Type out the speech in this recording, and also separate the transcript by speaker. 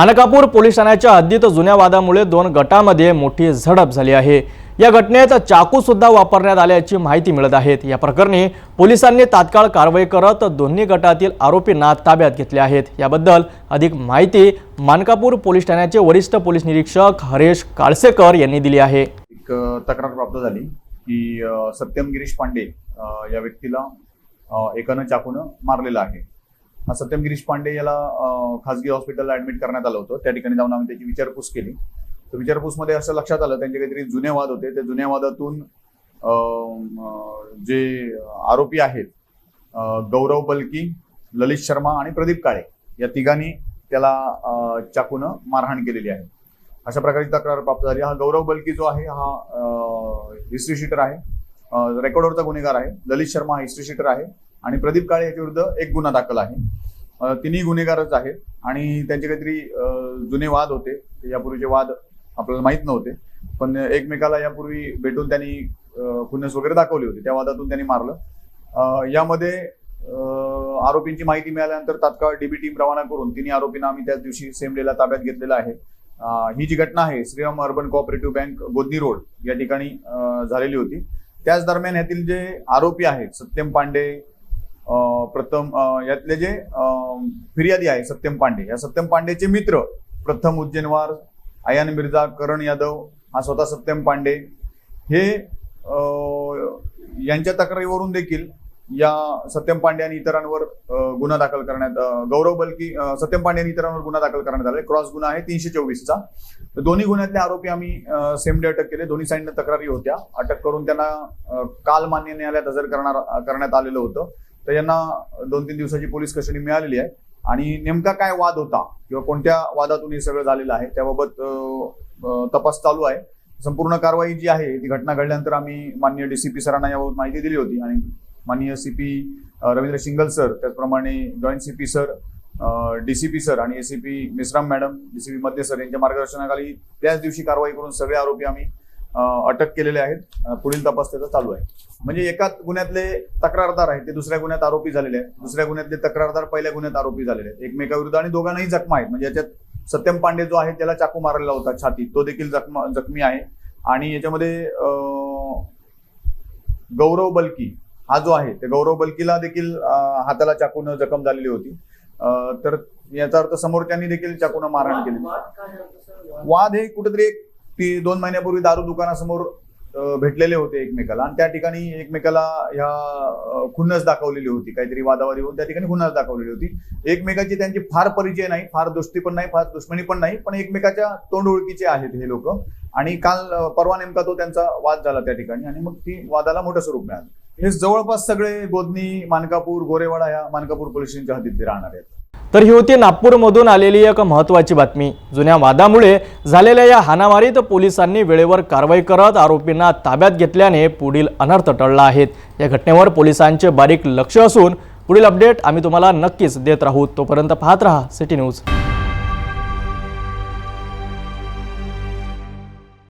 Speaker 1: Mankapur police ठाण्याच्या हद्दीत जुन्या वादामुळे दोन गटामध्ये मोठी झडप झाली आहे. या घटनेत चाकू सुद्धा वापरण्यात आल्याची माहिती मिळत आहे. या प्रकरणी पोलिसांनी तात्काळ कारवाई करत दोन्ही गटातील आरोपींना ताब्यात घेतले आहेत. याबद्दल अधिक माहिती मानकापूर पोलीस ठाण्याचे वरिष्ठ पोलीस निरीक्षक हरेश काळसेकर यांनी दिली आहे.
Speaker 2: एक तक्रार प्राप्त झाली की सत्यम गिरीश पांडे या व्यक्तीला एकानं चाकूनं मारलेलं आहे. सत्यम गिरीश पांडे याला खासगी हॉस्पिटलला ऍडमिट करण्यात आलं होतं. त्या ठिकाणी जाऊन आम्ही त्याची विचारपूस केली. तर विचारपूसमध्ये असं लक्षात आलं त्यांचे काहीतरी जुने वाद होते. त्या जुन्या वादातून जे आरोपी आहेत गौरव बलकी ललित शर्मा आणि प्रदीप काळे या तिघांनी त्याला चाकूनं मारहाण केलेली आहे. अशा प्रकारची तक्रार प्राप्त झाली. हा गौरव बलकी जो आहे हा हिस्ट्री शीटर आहे. रेकॉर्डवरचा गुन्हेगार आहे. ललित शर्मा हा हिस्ट्री शीटर आहे. आणि प्रदीप काळे याच्या विरुद्ध एक गुन्हा दाखल आहे. तिन्ही गुन्हेगारच आहेत आणि त्यांचे काहीतरी जुने वाद होते. यापूर्वीचे वाद आपल्याला माहीत नव्हते. पण एकमेकाला यापूर्वी भेटून त्यांनी खुन्नस वगैरे दाखवली होती. त्या वादातून त्यांनी मारलं. यामध्ये आरोपींची माहिती मिळाल्यानंतर तात्काळ डीबी टीम रवाना करून तिन्ही आरोपींना आम्ही त्याच दिवशी सेम डेला ताब्यात घेतलेलं आहे. ही जी घटना आहे Shriram urban cooperative bank Godni road या ठिकाणी झालेली होती. त्याच दरम्यान यातील जे आरोपी आहेत सत्यम पांडे प्रथम यातले जे फिर्यादी आहे सत्यम पांडे. या सत्यम पांडेचे मित्र प्रथम उज्जैनवार आयान मिर्झा करण यादव हा स्वतः सत्यम पांडे. हे यांच्या तक्रारीवरून देखील या सत्यम पांडे आणि इतरांवर गुन्हा दाखल करण्यात गौरव बलकी सत्यम पांडे आणि इतरांवर गुन्हा दाखल करण्यात आला. क्रॉस गुन्हा आहे तीनशे चोवीसचा. तर दोन्ही गुन्ह्यातले आरोपी आम्ही सेम डे अटक केले. दोन्ही साईडनं तक्रारी होत्या. अटक करून त्यांना काल मान्य न्यायालयात हजर करणार करण्यात आलेलं होतं. तर यांना दोन तीन दिवसाची पोलीस कस्टडी मिळालेली आहे. आणि नेमका काय वाद होता किंवा कोणत्या वादातून हे सगळं झालेलं आहे त्याबाबत तपास चालू आहे. संपूर्ण कारवाई जी आहे ती घटना घडल्यानंतर आम्ही माननीय डीसीपी सरांना याबाबत माहिती दिली होती आणि माननीय सीपी रवींद्र शिंगल सर त्याचप्रमाणे joint CP sir DCP sir आणि एसीपी मिश्राम मॅडम डीसीपी मध्य सर यांच्या मार्गदर्शनाखाली त्याच दिवशी कारवाई करून सगळे आरोपी आम्ही अटक केलेले आहेत. पुढील तपास त्याचा चालू आहे. म्हणजे एका गुन्ह्यातले तक्रारदार आहेत ते दुसऱ्या गुन्ह्यात आरोपी झालेले आहेत. दुसऱ्या गुन्ह्यातले तक्रारदार पहिल्या गुन्ह्यात आरोपी झालेले आहेत. एकमेकाविरुद्ध आणि दोघांनाही जखमा आहेत. म्हणजे याच्यात सत्यम पांडे जो आहे त्याला चाकू मारलेला होता छातीत तो देखील जखमा जखमी आहे. आणि याच्यामध्ये गौरव बलकी हा जो आहे ते गौरव बलकीला देखील हाताला चाकून जखम झालेली होती. तर याचा अर्थ समोरच्यांनी देखील चाकून मारहाण केली. वाद हे कुठेतरी एक ती दोन महिन्यापूर्वी दारू दुकानासमोर भेटलेले होते एकमेकाला. आणि त्या ठिकाणी एकमेकाला ह्या खुन्नस दाखवलेली होती. काहीतरी वादावादी होऊन त्या ठिकाणी खुन्नस दाखवलेली होती. एकमेकाची त्यांची फार परिचय नाही फार दोस्ती पण नाही फार दुश्मनी पण नाही पण एकमेकाच्या तोंड ओळखीचे आहेत हे लोक. आणि काल परवा नेमका तो त्यांचा वाद झाला त्या ठिकाणी आणि मग ती वादाला मोठं स्वरूप मिळालं. हे जवळपास सगळे गोदनी मानकापूर गोरेवाडा या मानकापूर पोलीस स्टेशनच्या हद्दीतले राहणार आहेत.
Speaker 1: तर ही होती नागपूरमधून आलेली एक महत्त्वाची बातमी. जुन्या वादामुळे झालेल्या या हाणामारीत पोलिसांनी वेळेवर कारवाई करत आरोपींना ताब्यात घेतल्याने पुढील अनर्थ टळला आहेत या घटनेवर पोलिसांचे बारीक लक्ष असून पुढील अपडेट आम्ही तुम्हाला नक्कीच देत राहू. तोपर्यंत पाहत रहा सिटी न्यूज.